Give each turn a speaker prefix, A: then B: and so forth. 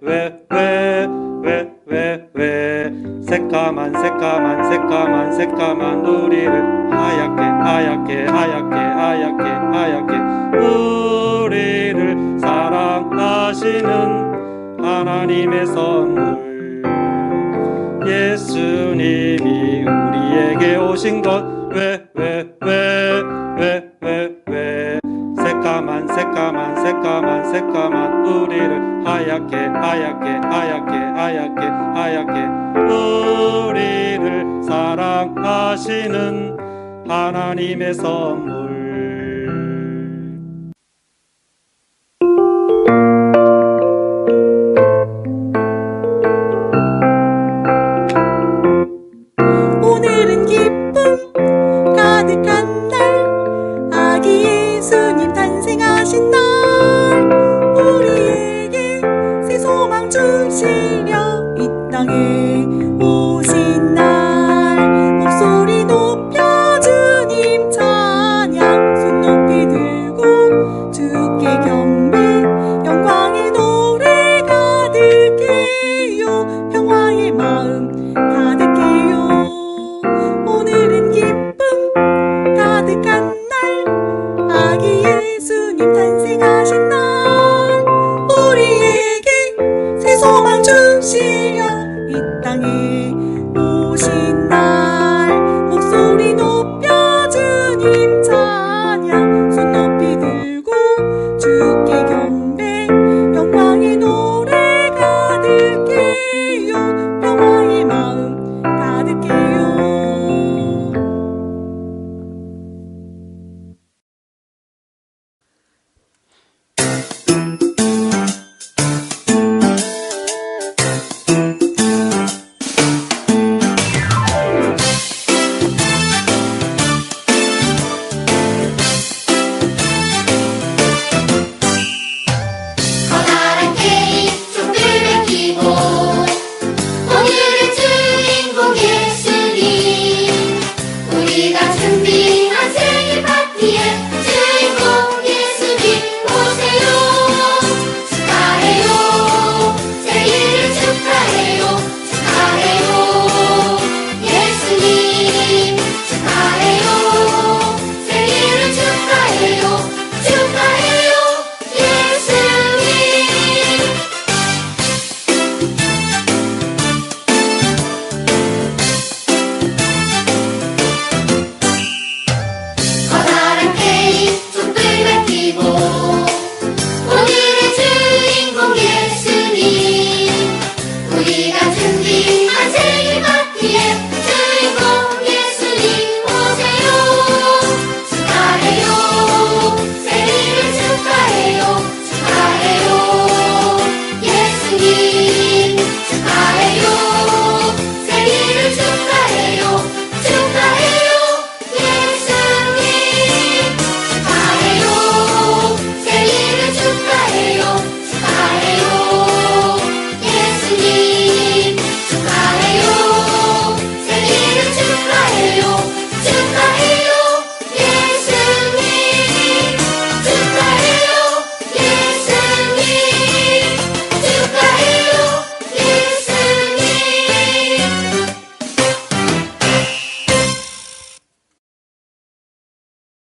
A: 왜왜왜왜 왜? 왜 새까만 새까만 새까만 새까만 우리를 하얗게 하얗게 하얗게 하얗게 하얗게 우리를 사랑하시는 하나님의 선물. 예수님이 우리에게 오신 것 새까만 새까만 우리를 하얗게 하얗게 하얗게 하얗게 하얗게 우리를 사랑하시는 하나님의 선물
B: 세려 이 땅에. Thank you.